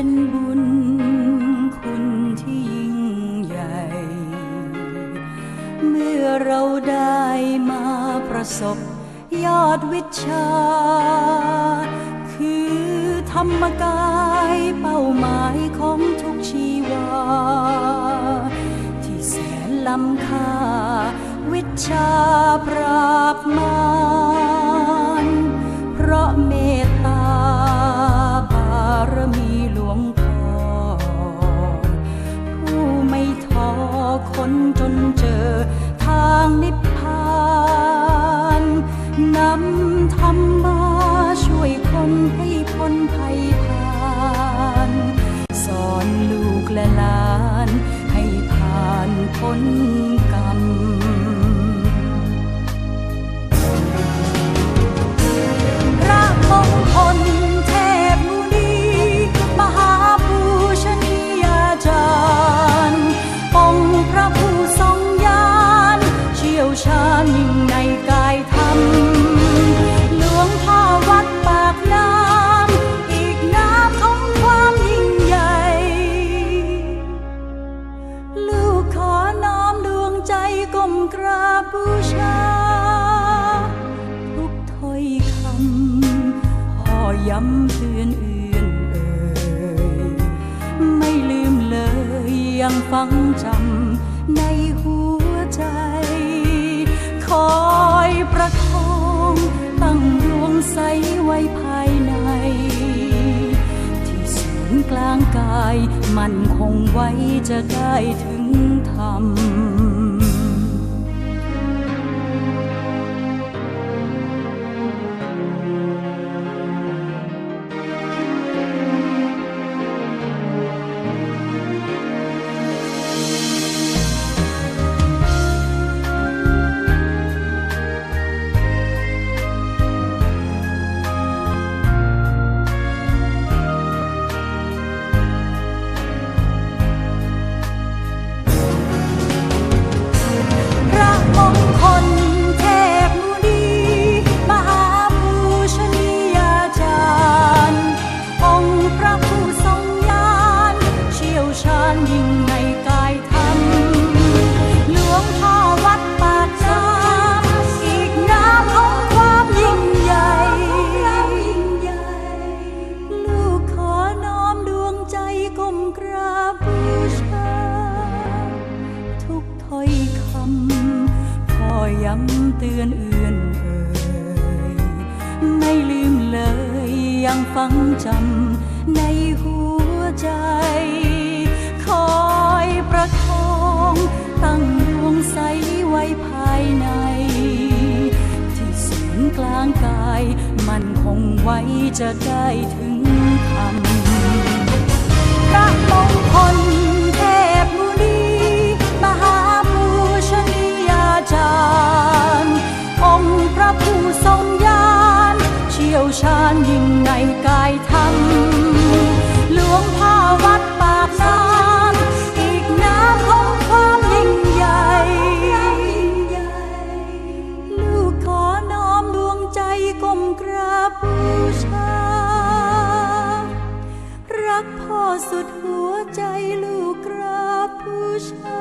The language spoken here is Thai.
เป็นบุญคุณที่ยิ่งใหญ่ เมื่อเราได้มาประสบยอดวิชา คือธรรมกายเป้าหมายของทุกชีวา ที่แสนล้ำค่า ธรรมาช่วยคนให้พ้นภัยผ่านสอนลูกและหลานให้ผ่านพ้นำเตือนเอื่อนเอ่ยไม่ลืมเลยยังฟังจำในหัวใจ คอยประคองตั้งดวงใสไว้ภายใน ที่ศูนย์กลางกายมันคงไว้จะได้ถึงธรรมาญยิ่งในกายธรรมหลวงพ่อวัดป่ากน้ำอีกน้ำของความยิ่งใหญ่ ลูกขอน้อมดวงใจก้มกราบบูชา ทุกถ้อยคำพ่อย้ำเตือนเอื่อนเอ่ยไม่ลืมเลยยังฟังจำในหัวใจ มันคงไว้จะได้ถึงธรรมพระมงคลเทพมุนีมหาปูชนียาจารย์ องค์พระผู้ทรงญาณเชี่ยวชาญยิ่งในกายธรรม สุดหัวใจลูกกราบบูชา